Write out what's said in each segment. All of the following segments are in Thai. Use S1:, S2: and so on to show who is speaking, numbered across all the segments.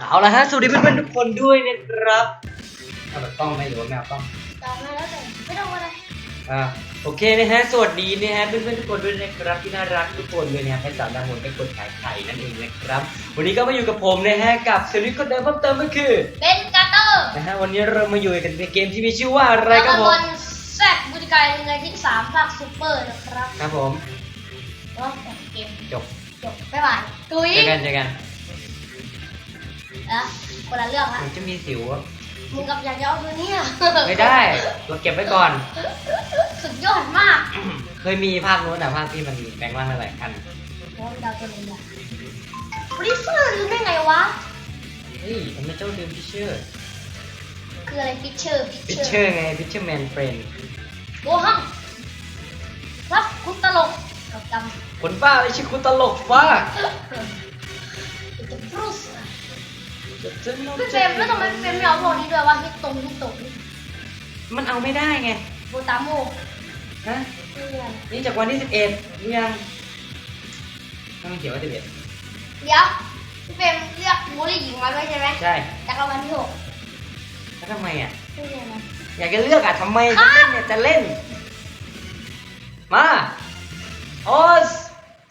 S1: เอาละฮะสวัสดีเพื่อนๆทุกคนด้วยนะครับเอาแบบกล้องไหมหรือว่าแมวกล้อง
S2: ตอบมาแล้วแต่ไม่ต้องอะไร
S1: อ่าโอเคนะฮะสวัสดีนะฮะเพื่อนๆทุกคนด้วยนะครับที่น่ารักทุกคนเลยนะฮะไปสามดาวหมดไปกดขายไข่นั่นเองนะครับ วันนี้ก็มาอยู่กับผมนะฮะกับสวิตคนเดิมเพิ่มเติมก็คือ
S2: เป็นกาเตอร์
S1: นะฮะวันนี้เรามาอยู่กันในเกมที่มีชื่อว่าอะไรครับผม
S2: บอลแซดบุติกายในที่สามภาคซูเปอร์นะครับ
S1: ครับผม
S2: แล้วเกม
S1: จบ
S2: จบบ๊ายบายตุ้ย
S1: เจอกันเจอกัน
S2: นะคนละเรื่องละ
S1: ผมจะมีสิวอะ
S2: มึงกับยาย่อคือเนี่ย
S1: ไม่ได้ เราเก็บไว้ก่อน
S2: สุดยอดมาก
S1: เคยมีภาคนู้นแต่ภาคที่มันแปลงร่างหลายๆคัน
S2: โอ้ยดาวตัวนี้อะบริสุทธิ์ลืมได้ไงวะ
S1: เฮ้ยทำไมเจ้าลืมพิเชอร์
S2: คืออะไรพิเชอร์พิ
S1: พิ
S2: เช
S1: เช
S2: อ
S1: อ
S2: ร์
S1: ร์ไงพิเชอร์แมนเฟรน
S2: โบฮัมรับคุณตลกกับจ
S1: คนบ้าเลยชื่อคุณตลกบ้าำ
S2: จะบรูซ พี่เฟรมแล้วทำไมพี่เฟรมไม่เอาโทนี้ด้วยวะฮิตตรงฮิตตรง
S1: มันเอาไม่ได้ไง
S2: โบตาโม
S1: ฮะ
S2: เพื่อน
S1: นี่จากวันที่สิบเอ็ดนี่ยังถ้ามันเขียนว่าสิบเอ็ด
S2: เดี๋ยวพี่เฟรมเลือกบูลลี่หญิงมาด้วยใช่ไหม
S1: ใช่
S2: จากรางวัลที่หก
S1: แล้วทำไมอะ
S2: ไม่ใช่นะ
S1: อยากจะเลือกอะทำไม
S2: ครั
S1: จะ
S2: บ
S1: เล่นเนี่ยจะเล่น มาโอส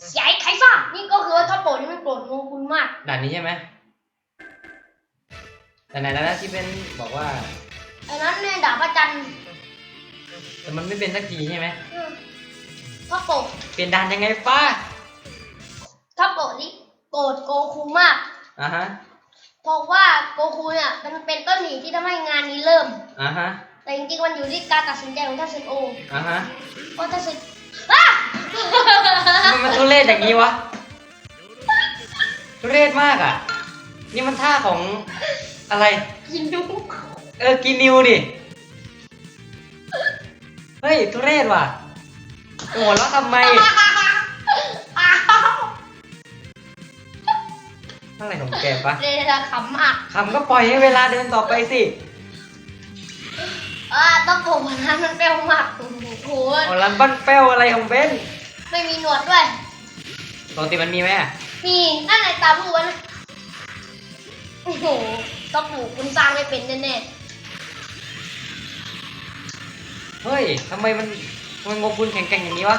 S2: เสียไอ้ไข่ซ่านี่ก็คือว่าถ้าโปรดนี่ไม่โปรดโงคุณมาก
S1: ด่านนี้ใช่ไหม แต่ไหนแล้วนะที่เป็นบอกว่า
S2: ไอ้นั้นเนี่ยด่าพระจันทร์
S1: แต่มันไม่เป็นสักทีใช่ไหม
S2: อืมถ้าโปรด
S1: เปลี่ยนด่านยังไงฟ้า
S2: ถ้าโปรดนี่โกรธโกคูมาก
S1: อ่าฮะ
S2: เพราะว่าโกคูเนี่ยมันเป็นต้นเหตุที่ทำให้งานนี้เริ่ม
S1: อ่าฮะ
S2: แต่จริงๆมันอยู่ที่การตัดสินใจของท่านเซนโอ
S1: อ่าฮะ
S2: ว่าท่านเซนอ้า
S1: ทำไมมันทุเรศอย่างนี้วะทุเรศมากอะ นี่มันท่าของ อะไร
S2: กินดู
S1: เออกินนิวดิเฮ้ยทุเรศว่ะหัวเราะทำไม
S2: อ้าว
S1: อะไรของแกปะ
S2: เรนขำอะ
S1: คำก็ปล่อยให้เวลาเดินต่อไปสิ
S2: อ่าต้องโผล่มานั้นมันเปรี้ยวมากโอ้โห
S1: หัวลันบ้านแป้วอะไรของเบน
S2: ไม่มีหนวดด้วย
S1: ปกติมันมีไหมอะ
S2: มีนั่นไหนตาลูกวะนะโอ้โห ต้องปลูกคุณสร้างไม่เป็นแน่
S1: เฮ้ยทำไมมันทำไมงบคุณแข็งแกร่งอย่างนี้วะ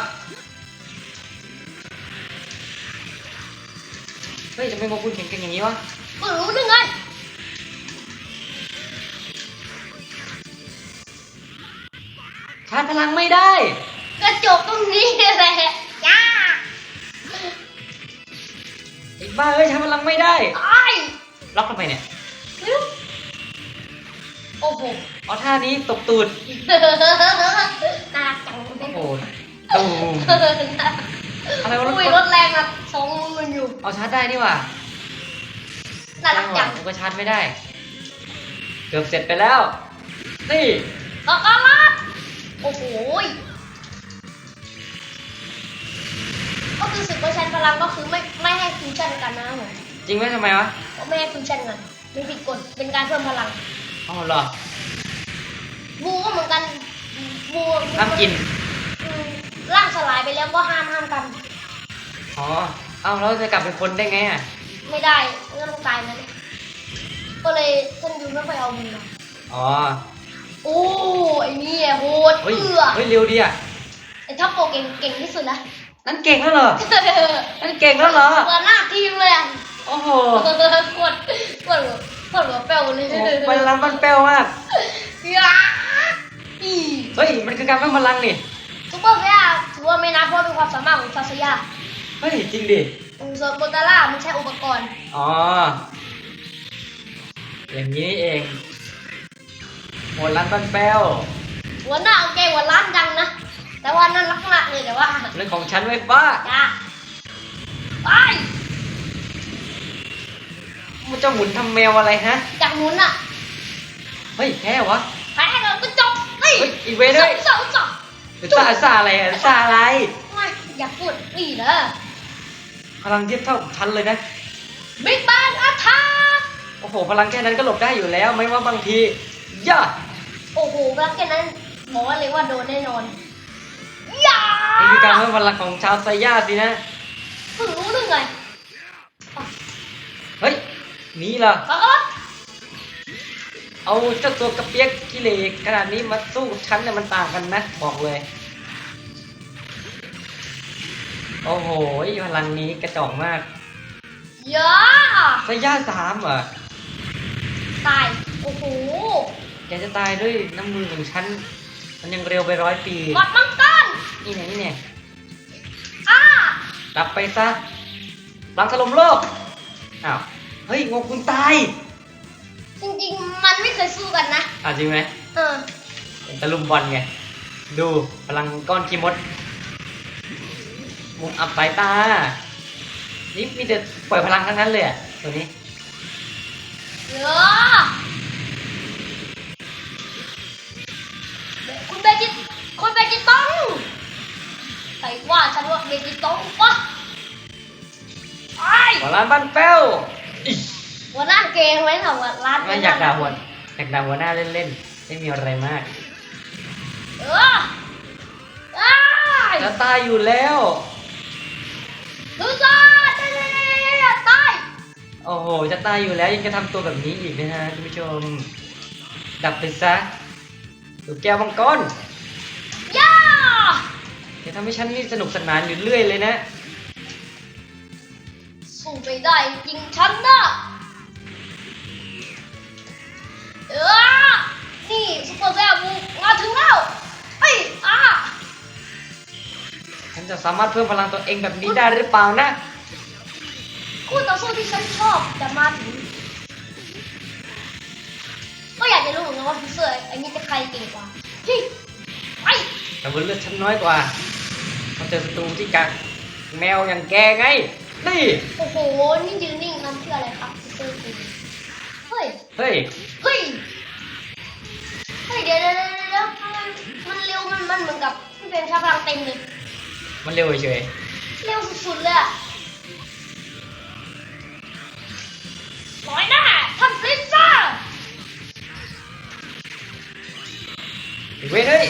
S1: เฮ้ยทำไมงบคุณแข็งแกร่งอย่างนี้วะ
S2: ๆก็รู้นึงไง
S1: ชาร์จพลังไม่ได้
S2: กระจกตรงนี้แหละจ้า
S1: ไอ้บ้าเอ้ยชาร์จพลังไม่ได้
S2: ตาย
S1: ล็อกทำไมเนี่ย
S2: ไม่รู้ โอ้โห
S1: เอาท่านี้ตบตูด
S2: น่ารักจังเลย
S1: โอ้โหตูมอะไรวะรถ
S2: อุ้ยรถแรงอะสองมือมันอยู่
S1: เอาชาร์จได้นี่หว่า
S2: น่ารักจัง
S1: ผมก็ชาร์จไม่ได้ เกือบเสร็จไปแล้ว นี่
S2: ก็ก็รักโอ้โหยก็คือสิบเปอร์เซ็นต์พลังก็คือไม่ไม่ให้ฟิวชั่นกันนะผม
S1: จริงไหมทำไมวะ
S2: ก็ไม่ให้ฟิวชั่นกันไม่ผิดกฎเป็นการเพิ่มพลัง
S1: อ๋อเหรอ
S2: บูก็เหมือนกันบู
S1: ห้ามกิน
S2: อืมร่างสลายไปแล้วก็ห้ามห้ามกัน
S1: อ๋อเอ้าแล้วจะกลับเป็นคนได้ไงอะ
S2: ไม่ได้เรื่องตายนั้นก็เลยท่านยูไม่ค่อยเอามือมา
S1: อ๋อ
S2: โอ้ไอ้นี่โหด
S1: เฮ้ย
S2: เอื้อ
S1: เฮ้ยเร็วดีอะ
S2: ไอ้ท็อปโปรเก่งเก่งที่สุดละ
S1: นั่นเก่งแล้วเหรอนั่นเก่งแล้วเหรอ
S2: เปิดหน้าทีมเลยอะ
S1: โอ้โห
S2: กดกด
S1: มันรันมันแป้วมาก
S2: ยาอี
S1: เฮ้ยมันคือการเพิ่มพลังนี่
S2: ซุปเปอร์เซียถือว่าไม่นับเพราะเป็นความสามารถของซาสยา
S1: เฮ้ยจริงดิ
S2: ส่วนโบตาร่ามันใช้อุปกรณ์
S1: อ๋อ อย่างนี้นี่เองโหรันมันแป้ว
S2: หัวหน้าโอเคหัวล้านดังนะ แต่ว่านั่นลักษณะเลยแต่ว่า
S1: เรื่องของฉันไว้ป้า
S2: จ้าไป
S1: มันจะหมุนทำแมวอะไรฮะ
S2: จากหมุนอะ
S1: เฮ้ยแพ้วะ
S2: แพ้เราก็จบเฮ้ย
S1: เฮ้ยอีกเวรด้วย
S2: สองสอง
S1: ซาซาอะไรอะซาอะไร
S2: ไม่อยากพูดนี่นะ
S1: พลังเทียบเท่ากับฉันเลยนะ
S2: บิ๊กแบงอัทา
S1: โอ้โห พลังแค่นั้นก็หลบได้อยู่แล้ว ไม่ว่าบางทีย่า
S2: โอ้โหรักแค่นั้นบอกว่าเลยว่าโดนแน่นอนยา
S1: นี่คือการเพิ่มพลังของชาวไซย่าสินะ
S2: เพิ่งรู้เรื่องไง
S1: เฮ้ย หนี่เหรอ
S2: ขอรถ
S1: เอาเจ้าตัวกระเปียกกิเลสขนาดนี้มาสู้กับฉันเนี่ยมันต่างกันนะ บอกเลย โอ้โหพลังนี้กระจอกมาก
S2: เยอะ
S1: สย่าสามเหรอ
S2: ตาย โอ้โห
S1: แกจะตายด้วยน้ำมือของฉัน มันยังเร็วไปร้อยปี
S2: กอดมังกร
S1: นี่ไงนี่ไง
S2: อ้า
S1: รับไปซะรังถล่มโลก อ้าว เฮ้ยงงคุณตาย
S2: จริงๆ มันไม่เคยสู้กันนะ
S1: อะจริงไหม
S2: เออ
S1: ตะลุมบอลไง ดูพลังก้อนคีมดมุมอับสายตา นี่มีแต่ปล่อยพลังทั้งนั้นเลยอะตัวนี้
S2: เยอะคุณเบจิตคุณเบจิตต้องใครว่าฉันว่าเบจิตต้องปะไอ้
S1: หัวร้านบ้านแป้วอิ๊ย
S2: หัวหน้าเกงไว้ค่ะว่าร้าน
S1: ไม่อยากด่าหัวอยากด่าหัวหน้าเล่นๆ ไม่มีอะไรมาก
S2: เออไอ้
S1: จะตายอยู่แล้ว
S2: ดูจ้าตาย
S1: โอ้โห จะตายอยู่แล้วยังจะทำตัวแบบนี้อีกนะฮะคุณผู้ชม ดับไปซะดูแก้วมังกร
S2: ย่า
S1: จะทำให้ฉันนี่สนุกสนานอยู่เรื่อยเลยนะ
S2: สู้ไปได้จริงฉันนะ นี่ซุปเปอร์แซบูมาถึงแล้วไอ้ยอะ
S1: ฉันจะสามารถเพิ่มพลังตัวเองแบบนี้ได้หรือเปล่านะ
S2: คู่ต่อสู้ที่ฉันชอบจะมาถึงก็อยากจะรู้เหมือนกันว่าพิเศษไอ้นี่จะใครเก่งกว่าเฮ้ยไป
S1: แต่บนเลือดฉันน้อยกว่าเขาเจอศัตรูที่กักแมวอย่างแกไง นี่
S2: โอ้โห นี่ยืนนิ่งนั่นคืออะไรครับพิเศษจริงเฮ้ย
S1: เฮ้ย
S2: เฮ้ย เฮ้ย เดี๋ยวเดี๋ยวเดี๋ยวเดี๋ยวทำไมมันเร็วมันมันเหมือนกับพี่เป็นชาพลังเต็มเลย
S1: มันเร็วเฉย
S2: เร็วสุดๆเลยอะน้อยหน้าท่านฟลิปซ่า
S1: ๆเว้ยเฮ้ย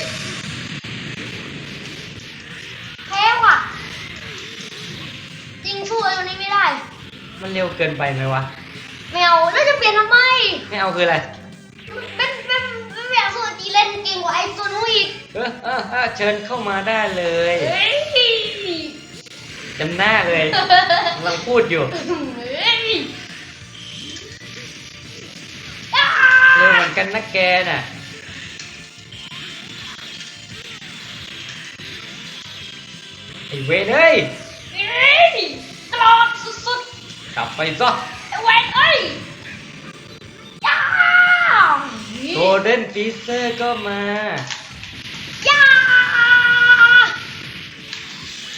S2: แพ้ว่ะ จริงสู้ไอ้ตัวนี้ไม่ได้
S1: มันเร็วเกินไปไหมวะ
S2: ไม่ เอาแล้วจะเปลี่ยนทำไม
S1: ไม่เอาคืออะไร
S2: เป็นเป็นเป็นไม่อยากสู้กับจีเล่นเก่งกว่าไอ้ตัวนู้นอีก
S1: เออเออเออเชิญเข้ามาได้เลย
S2: เฮ้ย
S1: จำหน้าเลยกำลังพูดอยู่
S2: เฮ้ยอ้า
S1: เร็วเหมือนกันนะแกน่ะไอ้เวนเอ้ย
S2: เฮ้ยกรอบสุด
S1: กลับไปซะ
S2: ๆไอ้เวนเอ้ยย่
S1: ลเด้นฟีเซอร์ก็มา
S2: ย่า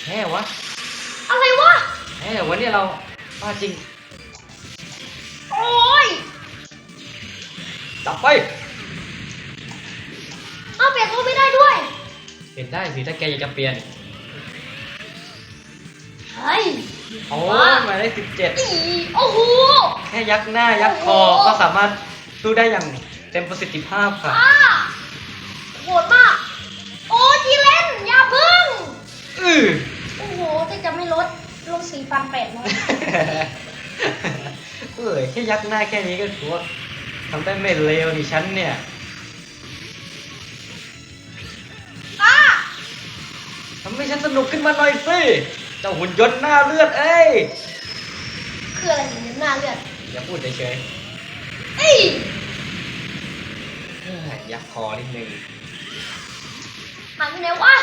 S1: แค่วะ
S2: อะไรวะ
S1: แค่วันนี้เราป้าจริง
S2: โอ้ย
S1: กลับไป
S2: เอาเปลี่ยนตัวไม่ได้ด้วย
S1: เปลี่ยนได้สิถ้าแกอยากจะเปลี่ยน
S2: เฮ้ย
S1: โอ้
S2: ว้า
S1: หมายเลขสิบเจ็ด
S2: อีโอ้โห
S1: แค่ยักหน้ายักคอ
S2: โอ้โห
S1: ก็สามารถสู้ได้อย่าง เต็มประสิทธิภาพค่ะ
S2: อ่าโหดมาก โอ้จีเล่นอย่าพึ่ง
S1: อือ
S2: โอ้โหแต่จะไม่ลดลงสี่พันแปดร้อย
S1: เอ้ยแค่ยักหน้าแค่นี้ก็ถือว่าทำได้ไม่เลวนี่ฉันเนี่ย
S2: อ่า
S1: ทำให้ฉันสนุกขึ้นมาหน่อยสิ เจ้าหุ่นยนต์หน้าเลือดเอ้ย
S2: คืออะไรอยู่หน้าเลือด
S1: อย่าพูดเฉย
S2: เอ้ย
S1: ๆเอ้ย ยักคอนิดนึง
S2: หายไปไหนวะ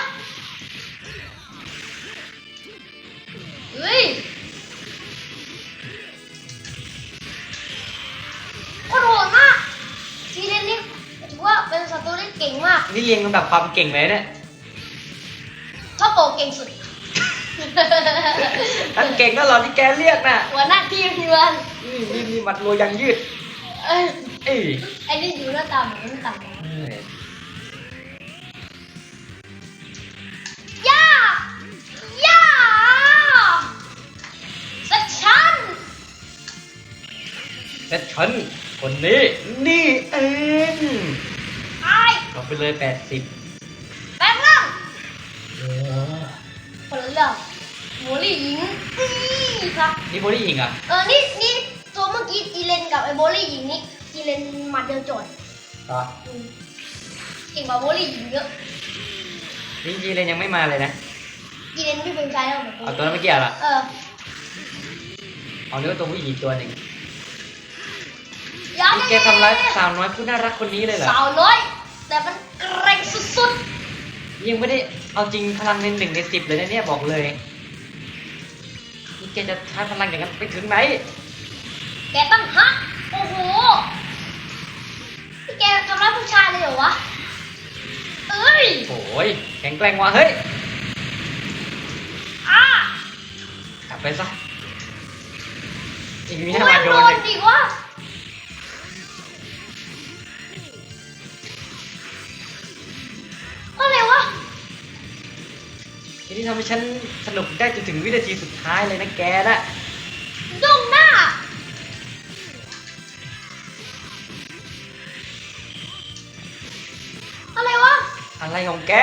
S2: เฮ้ยโคตรโหดมากจีเล่นนี่ถือว่าเป็นศัตรูที่เก่งมาก
S1: นี่เรียงลำดับความเก่งเลยเนี่ย
S2: ชอบโปเก่งสุด
S1: อันเก่งก็หรอที่แกเรียกน่ะ
S2: หัวหน้าทีมเพื่อน
S1: นี่นี่นี่มัดรยยังยืด
S2: เอ้ย
S1: เอ้ย
S2: ไอ้นี่อยู่หน้าตาเหมือนมันต่ำ
S1: เอ้ย
S2: ย่า ย่าสักชัน
S1: แต่ฉันคนนี้ นี่เอง
S2: ไอ้
S1: เอาไปเลยแปดสิบ
S2: แปลงร่างคนละเรื่องหมูลี่หญิงนี่ครับ
S1: นี่โบลี่หญิงอะ
S2: เออ นี่ นี่ ตัวมื่อกี้จีเลนกับไอ้โบลี่หญิงนี่จีเลนหมัดเดียวจบ
S1: ก็
S2: อืม เก่งกว่าโบลี่หญิงเยอะ
S1: จริงๆเลยยังไม่มาเลยนะ
S2: จีเลนไม่เป็นใจแล้วเหมือน
S1: เอา
S2: กัน
S1: ตัวนั้นเมื่อกี้เหรอ
S2: เออ
S1: เอาเนื้อตัวผู้หญิงตัวหนึ่ง
S2: อย่า
S1: นี่แกทำร้ายสาวน้อยผู้น่ารักคนนี้เลยเหรอ
S2: สาวน้อย แต่มันแกร่งสุด
S1: ยังไม่ได้เอาจริงพลังในหนึ่งในสิบเลยนะเนี่ยบอกเลยนี่แกจะใช้พลังอย่างนั้นไปถึงไหน
S2: ๆแกตั้งฮะโอ้โหนี่แกทำร้ายผู้ชายเลยเหรอวะ เอ้ย
S1: โอ้ยแข็งแกร่งว่ะเฮ้ย
S2: อะ
S1: กลับไปซะอีกมี
S2: กู
S1: หน้า
S2: ไม่
S1: มาโด
S2: โด
S1: น
S2: น
S1: เลย
S2: ดิวะอะไรวะ
S1: ทีนี้ทำให้ฉันสนุกได้จนถึงวินาทีสุดท้ายเลยนะแกนะ
S2: จ้องหน้า อะไร
S1: ของแก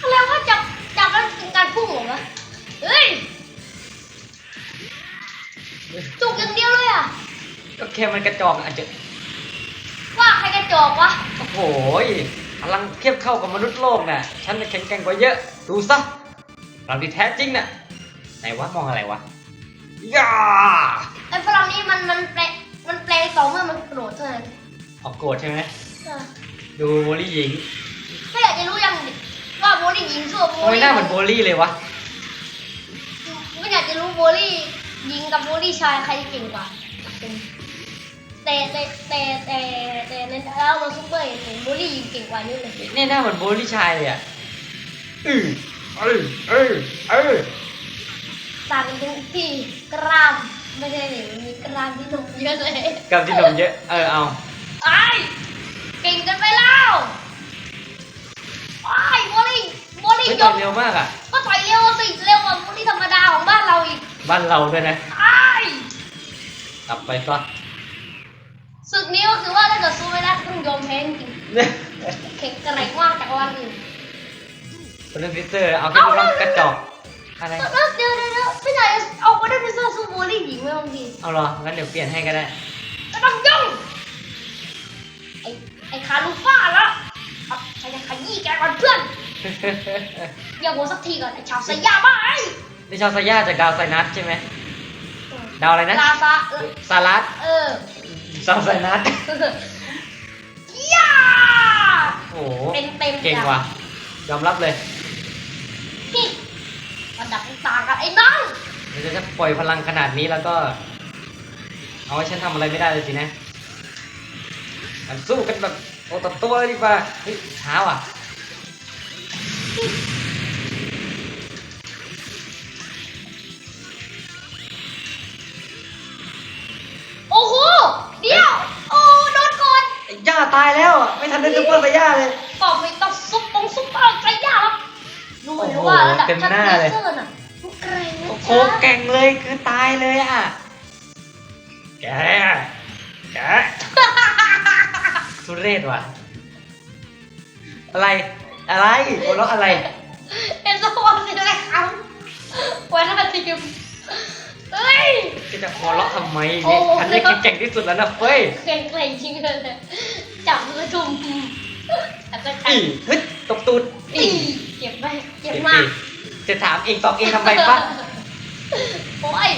S2: อะไรวะจับจับแล้วเป็นการพุ่งเหรอวะเฮ้ยจุกอย่างเดียวเลยอะ
S1: ก็แค่มันกระจอกอาจจะ
S2: ว่าใครกระจอกวะ
S1: โอ้โหยพลังเทียบเข้ากับมนุษย์โลกน่ะ ฉันน่ะแข็งแกร่งกว่าเยอะ ดูซะเราที่แท้จริงน่ะไหนวะมองอะไรวะย่า
S2: ไอ้พลังนี้มันมันแปลมันแปลต่อเมื่อมันโกรธเท่านั้น
S1: ออกโกรธใช่ไหม
S2: เออ
S1: ดูโบลี่หญิง
S2: ไม่อยากจะรู้ยังว่าโบลี่หญิงสู้กับโบ
S1: ทำไม
S2: ลี่
S1: หน้าเหมือนโบลี่เลยวะ
S2: ไม่อยากจะรู้โบลี่หญิงกับโบลี่ชายใครจะเก่งกว่าแต่แต่แต่แต่แต่ในแล้วเราซุปเปอร์เห็นโบลี่หญิงเก่งกว่าเยอะเลย
S1: เนี่ยหน้าเหมือนโบลี่ชายเลยอะอือเออเออเออ
S2: ต่างกันตรงที่กล้ามไม่ใช่หนิมันมีกล้ามที่นมเยอะเลย
S1: กับที่นมเยอะ เออเอา
S2: ไอ้
S1: ไม่
S2: ย
S1: ต่อกยเร็วมากอะ
S2: ก็ต่อยเร็วสิเร็วกว่าโบลี่ธรรมดาของบ้านเราอีก
S1: บ้านเราด้วยนะ
S2: ไอ้าย
S1: กลับไปซะ
S2: ศึกนี้ก็คือว่าถ้าเกิดสู้ไม่ได้ต้องยอมแพ้จริงแข็งแกร่งมากจากวันอื่น
S1: คนนั้นฟิเซอร์เอาแค่รูปร่างกระจอกอะไร
S2: แล้วเดี๋ยวเดี๋ยวเดี๋ยวไม่ไหนเอาไปได้เป็นเสื้อสู้โบลี่หญิงไหมบางที
S1: เอาเหรองั้นเดี๋ยวเปลี่ยนให้ก็ได้
S2: ไม่ต้องยุ่งไอ้ไอ้คาลูฟ้าละเอาใครจะขยี้แกก่อนเพื่อน อย่าโหวสักทีก่อนไอ้ชาวสยามบ้าไอ้
S1: นี่ชาวซาย่าจากดาวไซนัสใช่ไหมดาวอะไรนะ
S2: ลาซา
S1: ซารัส
S2: เออ
S1: ซาวไซนัส
S2: ย่า
S1: โอ้โห
S2: เต็มเต็ม
S1: เก่งว่ะยอมรับเลย
S2: นี่ระดับต่างกันไอ้น้อง
S1: เดี๋ยวจะปล่อยพลังขนาดนี้แล้วก็ เอาไว้ฉันทำอะไรไม่ได้เลยสินะมันสู้กันแบบโอ้ตัดตัวเลยดีกว่าเฮ้ยช้าว่ะ
S2: โอ้โห เดี๋ยว โอ้ โดนก่อน
S1: ไอ้ย่าตายแล้วอะไม่ทันได้ซุปเปอร์ซาย่าเลย
S2: ก็ไม่ต้องซุปปงซุปเปอร์ใจยากหรอกรู้หรือว่าระดับ
S1: เต็ม
S2: ชั้น
S1: หน้า
S2: เล
S1: เลย
S2: เซอร์น่ะมันแกร่งนะ
S1: โอ้โห
S2: จ๊ะ
S1: เก่งเลยคือตายเลยอะ แก แก ทุเรศว่ะ อะไร อะไรหัวเราะอะไร
S2: เอ็นสปอนนี่แหละครับวันนาทีมเฮ้ย
S1: ก็จะหัวเราะทำไม
S2: โอ้
S1: เนี่ย
S2: โห
S1: ฉันนี่เก่งที่สุดแล้วนะเฟ้ย
S2: เกรงเกรงจริงเลยจับมือจุ่มอาจจะ
S1: อีเฮ้ยตบตูด
S2: อี
S1: อี
S2: เจ็บไหมเจ็
S1: เจ็
S2: บบมาก
S1: อีจะถามเองตอบเองทำไมปะ
S2: โอ้ย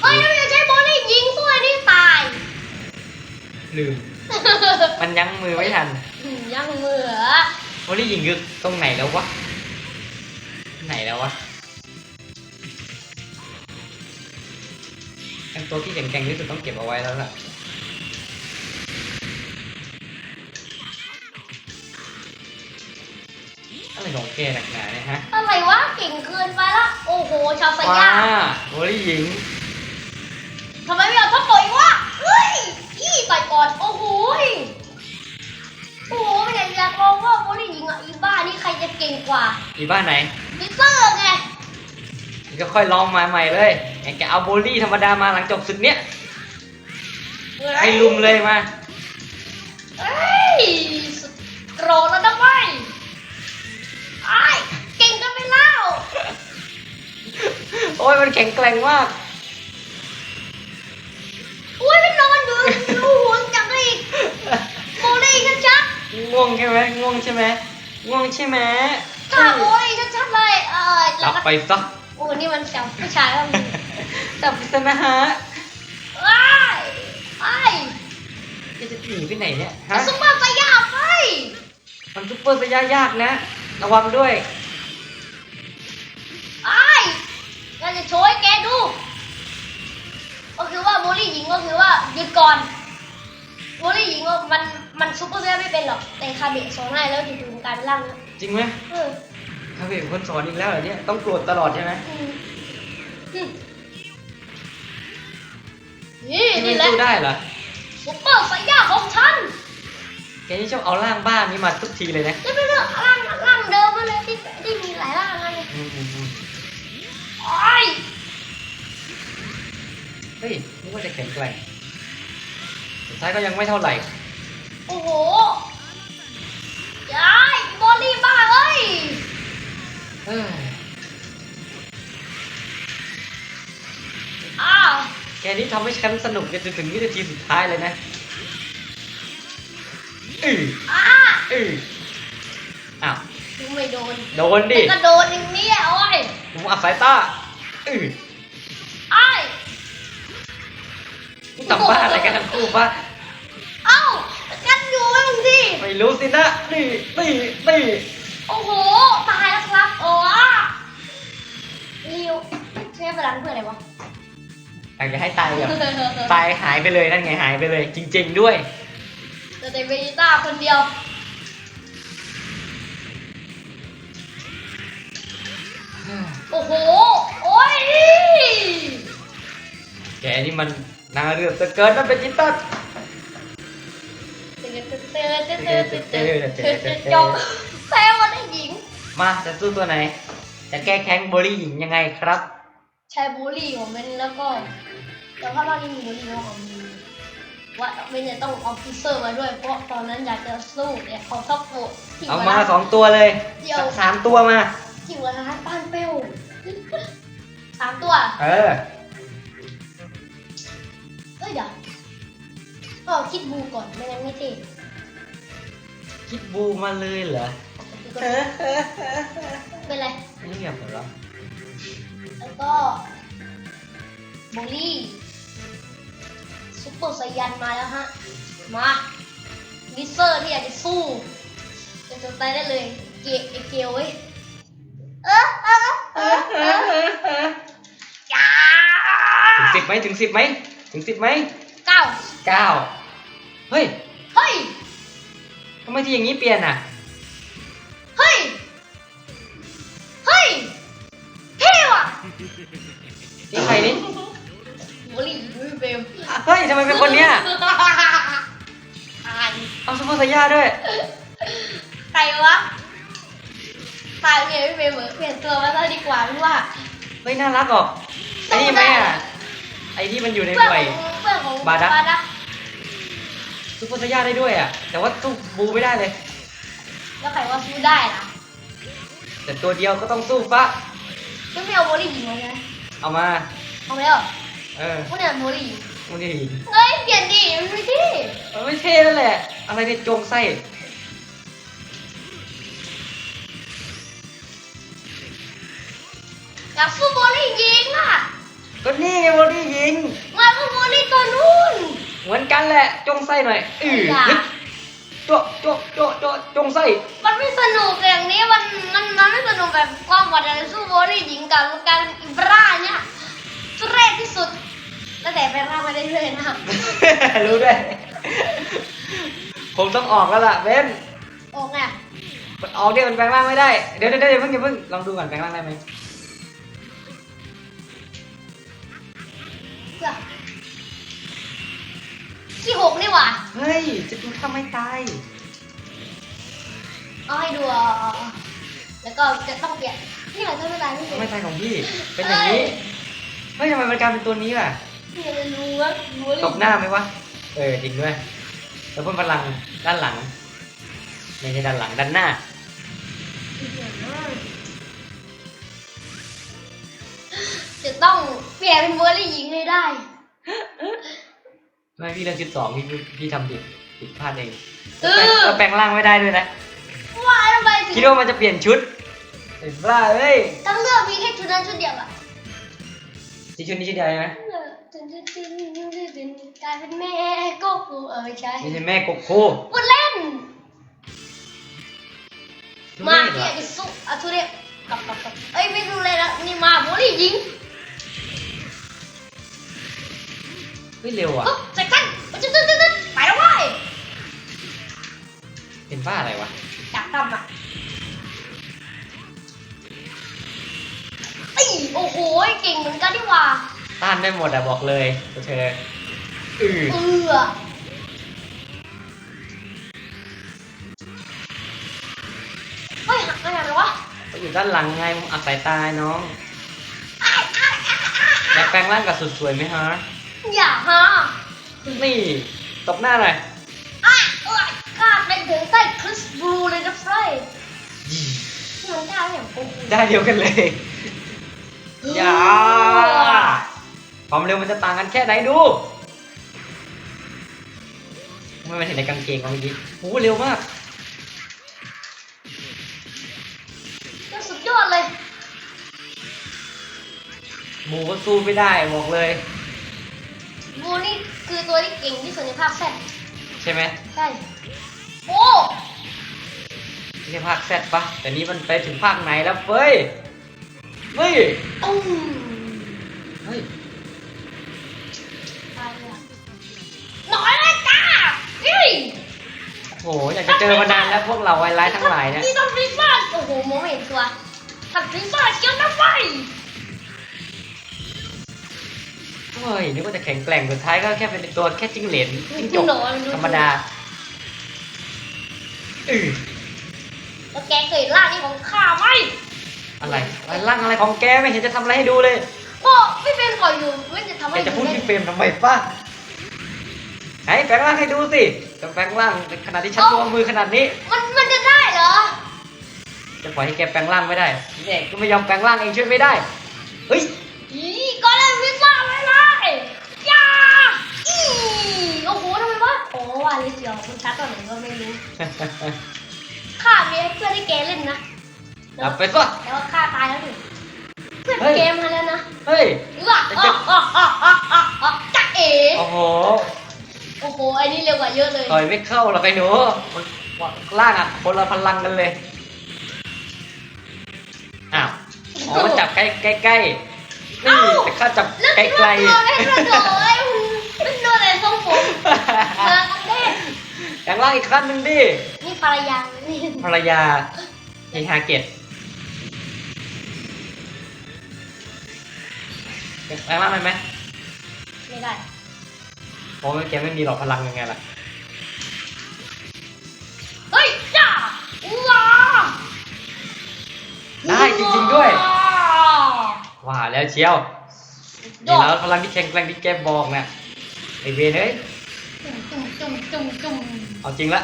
S2: เฮ้ยแล้วมันจะใช้โบลิ่งยิงตัวนี่ตาย
S1: ลืม มันยั้งมือไม่ทัน
S2: ยังเหมือ
S1: วันนี้ยิงคือตรงไหนแล้ววะ ไหนแล้ววะอันตัวที่แข็งๆที่สุดต้องเก็บเอาไว้แล้วล่ะ อะไรของแกหนักหนาเนี่ยฮะ
S2: อะไรวะเก่งเกินไปละ โอ้โห ชาวส
S1: ว้ายา
S2: ม
S1: โอลี่หญิง
S2: ทำไมไม่เอาท็อปต่อยววะเฮ้ยอีต่อย ก่อน โอ้โหยโอ้โหไม่อยากอยากลองว่าโบลิ่งยิงอะอีบ้านี่ใครจะเก่งกว่า
S1: อีบ้านไหน
S2: มิเตอร์ไง
S1: ก็ค่อยลองมาใหม่เลยไอ้แกเอาโบลี่ธรรมดามาหลังจบศึกเนี้ยไอ้ลุมเลยมา
S2: เฮ้ยสุดโกรธแล้วนะเว้ยไอ้ายเก่งกันไปแล้ว
S1: โอ้ยมันแข็งแกร่งมาก
S2: ง่
S1: วงใช่ไหมง่วงใช่ไหมง่วงใช่ไหม
S2: ๆค่ะโมลี่ชัดๆเลยเออ
S1: ห
S2: แล้
S1: ลั
S2: ว
S1: บ
S2: ก็
S1: ไปซะ
S2: โอ้นี่มันเสียงผู้ชายแล้วมัน
S1: จับไปซะนะฮะ
S2: ว้ายไอ้
S1: จะจะหนีไปไหนเนี่ยฮะ
S2: ซุปเปอร์ไซย่าไป
S1: มันซุปเปอร์สยายากนะ ระวังด้วย
S2: ไอ้เราจะโชว์ให้แกดู ก็คือว่าโมลี่หญิงก็คือว่าหยุดก่อนโมลี่หญิงว่ามัน มันซุปเปอร์ไซย่าไม่เป็นหรอก แต่คาเบะสอนให้แล้วอยู่ๆกลายเป็นร่างนั้น
S1: จริงไหม
S2: เออ
S1: คาเฟ่เป็นคนสอนอีกแล้วเหรอเนี่ยต้องโกรธตลอดใช่ไหม
S2: อืมอืมนี่
S1: ที่
S2: นี่
S1: ไม่
S2: แหละ
S1: สู้ได้เหรอ
S2: ซุปเปอร์ไซย่าของฉัน
S1: แกนี่ชอบเอาร่างบ้านี้มาทุกทีเลยนะ
S2: จะเป็นเรื่องร่างร่างเดิมมาเลยที่ที่มีหลายร่างไง
S1: อืมอืมอืม
S2: ไอ้ย
S1: เฮ้ยนึกว่าจะแข็งแกร่งสุดท้ายก็ยังไม่เท่าไหร่
S2: โอ้โหยายบอลลี่บ้าเอ้ย
S1: เอ้ย
S2: อ้าว
S1: แกนี่ทำให้ฉันสนุกจนถึงวินาทีสุดท้ายเลยนะอือ
S2: อ้า
S1: อืออ้าว
S2: ดูไม่โดน
S1: โดนดิ
S2: แต่ก็โดนอย่างนี้อะโอ้ย
S1: ผมอับสายตาอือ
S2: ไอ้ย
S1: นี่ทำบ้าอะไรกันทั้งคู่ปะ ไม่รู้สินะนี่นี่นี่
S2: โอ้โห ตายแล้วครับ โอ้ริวใช้พลังเพื่ออะไรวะ
S1: อยากจะให้ตายแบบตายหายไปเลยนั่นไงหายไปเลย จริง ๆ ด้วย
S2: แต่แต่เวจิต้าคนเดียวโอ้โห โอ้ย
S1: แกนี่มันน่าเลือดจะเกินนั่นเป็นจิตตัส
S2: เตือนเตือเตือเตือเตือเตือตือจบแซวมาได้หญิง
S1: มาจะสู้ตัวไหน จะแก้แค้นโบลี่หญิงยังไงครับ
S2: ใช้บูลลี่ของเบนแล้วก็แต่ว่าเรานี่มีบูลลี่แล้วของมีว่าเบนจะต้องเอาฟิเซอร์มาด้วย เพราะตอนนั้นอยากจะสู้เนี่ยของท็อปโฟที่
S1: เอามาสองตัวเลยสามตัวมา
S2: ที่วร้านป้านเป้วสามตัว
S1: เออ
S2: เอ้ยเดี๋ยวก็คิดบูก่อนไม่งั้นไม่เท่
S1: คิดบูมาเลยเหรอ
S2: เป็นไร
S1: นี่แบบเหรอ
S2: แล้วก็บูลลี่ซุปเปอร์ไซยันมาแล้วฮะ มาลิเซอร์ที่อยากจะสู้จะจนตายได้เลยเกไอเกลเว้ยเออเออเออเออจ้า
S1: ถึงสิบไหมถึงสิบไหมถึงสิบไหม
S2: เก้า
S1: เก้าเฮ้ย
S2: เฮ้ย
S1: ทำไมที่อย่างนี้เปลี่ยนอะ
S2: เฮ้ย เฮ้ยเท่ว่ะ
S1: นี่ใครนี่
S2: บูลลี่บูลลี่เบล
S1: อะเฮ้ยทำไมเป็นคนเนี้ย
S2: ตาย
S1: เอาซุปเปอร์ไซย่าด้วย
S2: ใครวะตายเปลี่ยนไม่เป็นเหมือนเปลี่ยนตัวมาซะดีกว่าพี่ว่า
S1: เฮ้ยน่ารักออกไอ้นี่ไหมอะไอ้ที่มันอยู่ใน
S2: เพื่อน
S1: หน่
S2: ข
S1: วย
S2: องเพื่อนของ
S1: บาดัก
S2: บาดัก
S1: ซุปเปอร์ไซย่าได้ด้วยอะ แต่ว่าสู้บูไม่ได้เลย
S2: แล้วใครว่าสู้ได้ล่ะ
S1: แต่ตัวเดียวก็ต้องสู้ฟะ
S2: ก็ไม่เอาโมลี่หญิงมาใช่ไหม
S1: เอามา
S2: เอาไปแล้ว
S1: เออ
S2: พวกเนี่ยโมลี่หญิง
S1: มันดี
S2: เฮ้ยเปลี่ยนดิมันไม่ดี
S1: มันไม่เท่นั่นแหละ อะไรเนี่ยโจงไส้
S2: อยากสู้โมลี่หญิงอะ
S1: ก็นี่ไงโบลี่ยิง
S2: มาสู้โมลี่ตัวนู้น
S1: เหมือนกันแหละจงไส้หน่อยอือ
S2: อย่า
S1: นึกโจโจโจโจจงไส้
S2: มันไม่สนุกอย่างนี้มันมันมันไม่สนุกแบบความหวาดระแวงสู้โมลี่หญิงกับการอิบราเนี่ยสุดแรกที่สุดแล้วแต่ไปร่างมาได้เรื่อยๆนะ
S1: รู้ด้วย ผมต้องออกแล้วล่ะเบน
S2: โอ้ไง
S1: มันออกเดี๋ยวมันแปลงร่างไม่ได้ เดี๋ยวเดี๋ยวเดี๋ยวอย่าเพิ่งอย่าเพิ่งลองดูก่อนแปลงร่างได้ไหม
S2: ที่หกนี่หว่า
S1: เฮ้ย จะดูทำไมตาย
S2: เอาให้ดูอะแล้วก็จะต้องเปลี่ยนนี่แหละถ้าไม่ตายไม่เป็น
S1: ทำไมตายของพี่ เป็นอย่างนี้ เฮ้ยทำไมมันกลายเป็นตัวนี้ล่ะ
S2: พี่จะรู้ว่ารู้
S1: ตบหน้าไหมวะ เออจริงด้วย แล้วพ่นพลังด้านหลัง ไม่ใช่ด้านหลังด้านหน้า
S2: จะต้องเปลี่ยนเป็นโบลี่หญิงให้ได้
S1: ไม่พี่เรื่องชุดสองพี่พี่ทำผิดผิดพลาดเอง
S2: เออ
S1: แล้วแปลงร่างไม่ได้ด้วยนะ
S2: ว่าทำไมถึง
S1: คิดว่ามันจะเปลี่ยนชุดไอ้บ้าเอ้ย
S2: ทั้งเรื่องมีแค่ชุดนั้นชุดเดียวอะ
S1: ที่ชุดนี้ชุดเดียวใช่ไหม
S2: ตึนตึนตึนตึนตึนตึนกลายเป็นแม่ก็กูเออไม่ใช่
S1: ไม่ใช่แม่กบโค
S2: พูดเล่น มา
S1: ไเหร
S2: เนี่
S1: อย
S2: อิสุอาทุเรศกลับกลับกลับเอ้ยไม่ดูเลยนะนี่มาโบลี่ยิง
S1: เฮ้ยเร็วอะ
S2: ปุ๊บใส่กันตึ๊ดตึ๊ดตึ๊ดตึ๊ดไปแล้วเว้ย
S1: เป็นบ้าอะไรวะ
S2: จับตั้มอะไอ้ยโอ้โหเก่งเหมือนกันดีหว่า
S1: ต้านได้หมดอะบอกเลยเธออือ
S2: เออเฮ้ยหักไปไหนแล้ววะ
S1: เขาอยู่ด้านหลังไงมึงอัดสายตาน้อง อยากแปลงร่างกับสุดสวยไหมฮะ
S2: อย่าฮะ
S1: นี่ตบหน้าหน่อย
S2: อะเอ้ยกล้าเป็นถึงใต้คริสบลูเลยนะเฟรย์มันได้อย่างกู
S1: ได้เดียวกันเลยอย่าความเร็วมันจะต่างกันแค่ไหนดูทำไมมันเห็นในกางเกงวะเมื่อกี้โอ้โหเร็วมาก
S2: ก็สุดยอดเลย
S1: หมูก็สู้ไม่ได้บอกเลย
S2: บูนี่คือตัวที่เก่งที่สุดในภาคแซด
S1: ใช่ไหม
S2: ใช่โอ้
S1: ไม่ใช่ภาคแซดปะแต่นี้มันไปถึงภาคไหนแล้วเฟ้ยเฮ้ย
S2: ตุ้ม
S1: เฮ้ย
S2: ไปละหน่อยเลยจ้าเฮ้ย
S1: โหอยากจะเจอมานานแล้วพวกเราไวไลท์ทั้งหลายเนี่ย
S2: นี่ต้องฟิสมาโอ้โหมองไม่เห็นตัวทำฟิสมาเกี่ยวน้ำไฟ
S1: ยนึกว่าจะแข็งแกร่งสุดท้ายก็แค่เป็นตัวแค่จิ้งเหลนจิ้งจก
S2: หนอน
S1: ธรรมดาอือ
S2: แล้วแกเคยเห็นร่างนี้ของข้าไหม
S1: อะไรอะไรร่างอะไรของแกไม่เห็นจะทำอะไรให้ดูเลย
S2: บอกไม่เป็นก่อนอยู่ไม่จะทำ
S1: แก
S2: ให้
S1: จะพูด
S2: ดู
S1: พี่เฟรมทำไมป้าไหนแปลงร่างให้ดูสิจะแปลงร่างขนาดที่ฉันตัวมือขนาดนี้
S2: มันมันจะได้เหรอ
S1: จะปล่อยให้แกแปลงร่างไม่ได้เนี่ยก็ไม่ยอมแปลงร่างเองช่วยไม่ได้ เฮ้ย
S2: อีก็เลยฟิสมาไม่ได้ย่าอีโอ้โหทำไมวะโอ้ ว่าลิเซียวมันชัดตอนไหนก็ไม่รู้ข้ามีให้เพื่อนให้แกเล่นนะ
S1: ดับไปซะ
S2: แต่ว่าข้าตายแล้วดิเพื่อน
S1: เฮ้ย
S2: เกมมาแล้วนะ
S1: เฮ้ย
S2: หรือว่าอ๋ออ๋ออ๋ออ๋ออ๋ออ๋อจ๊ะเอ๋
S1: โอ้โห
S2: โอ้โหไอ้นี่เร็วกว่าเยอะเลย
S1: ต่อยไม่เข้าหรอกไอ้หนูมันล่างอะคนละพลังกันเลยอ้าวอ๋อมันจับใกล้ใกล้ใกล้นี่แต่ข้าจับ
S2: แล้ว
S1: ไกลไกล
S2: โดนได้โดนไอ้ มันโดนอะไรทรงผมมากันแน่
S1: อย่างล่างอีกขั้นหนึ่งดิ
S2: นี่ภรรยานี่
S1: ภรรยาเฮฮาเกตแปลงร่างได้ไหม
S2: ไม่ได้
S1: โอ้ยแกไม่มีหรอกพลังยังไงล่ะ
S2: เฮ้ยจ้าว้า
S1: ได้จริงๆด้วย
S2: ว้า
S1: ว่าแล้วเชียว
S2: ย
S1: นี่
S2: อด
S1: แล้วพลังที่แข็งแกร่งที่แกบอกน่ะไไอเวรเอ้ย
S2: จุ่มจุ่มจุ่มจุ่ม
S1: เอาจริงละ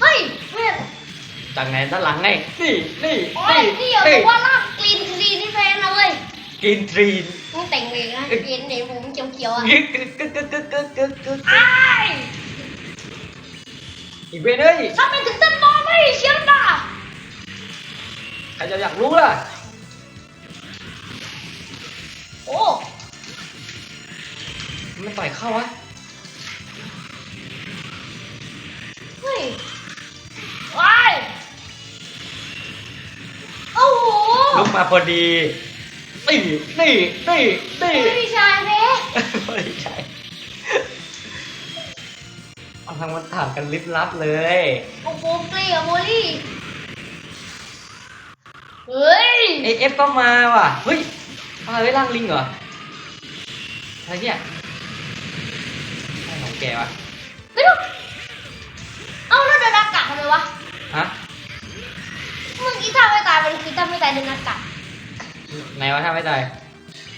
S2: เฮ้ยเว้ย
S1: จากไหนด้านหลังไงนี่นี่
S2: โอ้ยนี่นี่ยวบอกว่าลากกรีนคลีนนี่แฟนเนาเว้ย
S1: กินทรีน
S2: มึงแต่งเอยนะกรีนเนี่ยผมเจียว
S1: เขียว
S2: อะไอ้
S1: เวรเอ้ย
S2: ชอบไปถึ
S1: ง ครจะอยากรู้ล่ะ
S2: โอ้
S1: มันต่อยเข้าวะ
S2: เฮ้ยว้ายโอ้โห
S1: ลุกมาพอดี นี่ นี่ นี่ นี่
S2: พี่ชายเพ่
S1: ไม่ใช่เอาทางมันต่างกันลิบลับเลย
S2: โอ้โหเกลียโมลี่ เฮ้ย
S1: เอเอฟก็มาว่ะ เฮ้ยมาไว้ร่างลิงเหรอ อะไรเนี่ยอะไรของแกวะ
S2: ไม่รู้เอ้าแล้วเดินอากาศทำไมวะ
S1: ฮะ
S2: เมื่อกี้ถ้าไม่ตายมันคือถ้าไม่ตายเดินอากาศ
S1: ไหนวะถ้าไม่ตาย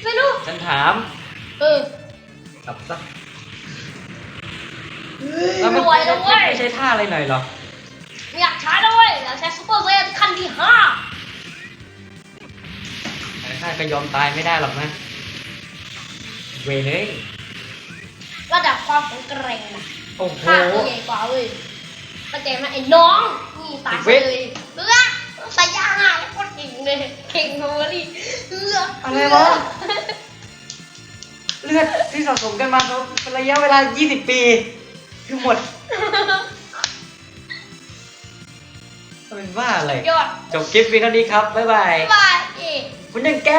S2: ไม่รู้
S1: ฉันถาม
S2: เออก
S1: ลับซะ
S2: รวยแล้วเว้ย
S1: ไม่ใช่ท่าอะไรหน่อยเหรอ
S2: ไม่อยากใช้ด้วยอยากใช้ซูเปอร์เซนขั้นที่ห้า
S1: แต่ ข้าก็ยอมตายไม่ได้หรอกนะ เวรเลย
S2: ระดับความแข็งแกร่งนะ
S1: โอ้โห
S2: ข้าตัวใหญ่กว่าเว้ยเข้าใจไหมไอ้น้องนี่ตายไปเลยเลือกสายยาหายโคตรเก่งเลยเก่งโมลี่เลือก
S1: อะไรวะ เลือดที่สะสมกันมาเป็นระยะเวลา 20 ปี คือหมดเป็นว่าอะไร
S2: ยอด
S1: จบคลิปเพียงเท่านี้ครับ บ๊ายบาย
S2: บ๊ายบายเอ๊ะ
S1: คุณยังแก